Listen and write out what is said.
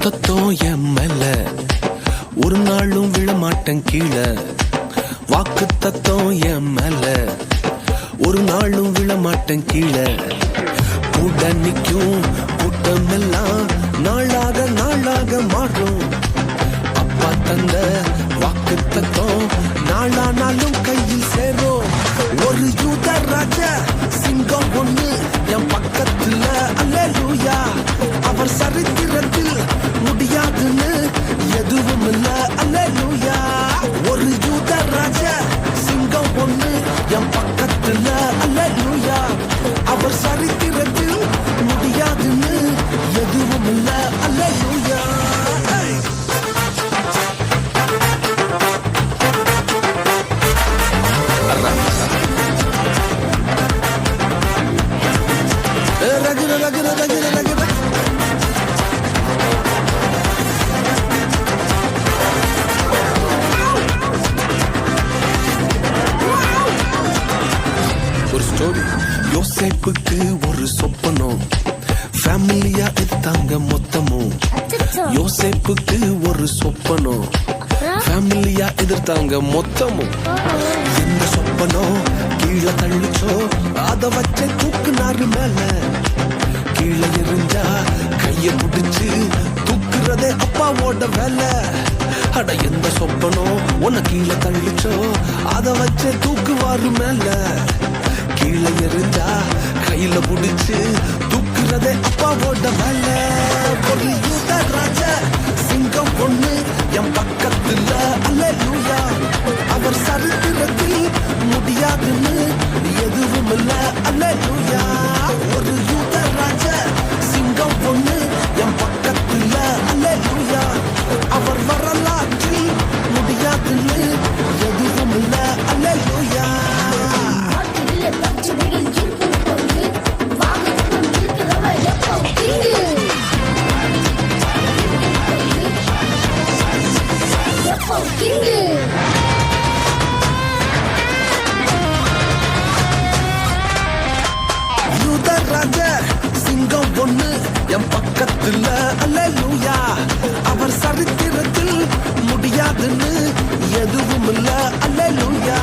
ரத்தத்தோம் என் மேல ஒரு நாளும் விழமாட்டேன் கீழே. வாக்கு தத்தம் என் மேல ஒரு நாளும் விழமாட்டேன் கீழே. கூட நிற்கும் கூட்டம் எல்லாம் நாளாக நாளாக மாறும். அப்பா தந்த ஸ்டோரி யோசேப்புக்கு ஒரு சொப்பனம் ஃபேமிலியா எடுத்தாங்க மொத்தமும் யோசேப்புக்கு ஒரு சொப்பனம் ஃபேமிலியா எதிர்த்தாங்க மொத்தமும் என்ன சொப்பனம் கீழே தள்ளிச்சோ. அத வச்ச தூக்குனாரு மேல. கீழே எரிஞ்சா கைய பிடிச்சு தூக்குறதே அப்பாவோட வேலை. அட எந்த சொப்பனம் உன்னை கீழே தள்ளிச்சோ. அத வச்ச தூக்குவாரு மேல. கீழே இருந்தா கையில புடிச்சு தூக்குறதே அப்பாவோட வேலை. ஒரு யூத ராஜா சிங்கம் பொண்ணு என் பக்கத்துல அல்லேலூயா. அவர் சரித்திரத்தில் முடியாதுன்னு எதுவும் இல்ல அல்லேலூயா. பரிசுத்தத்தில் அலையூயா அவர் சரித்திரத்தில் முடியாதுன்னு எதுவும் இல்லை அலையூயா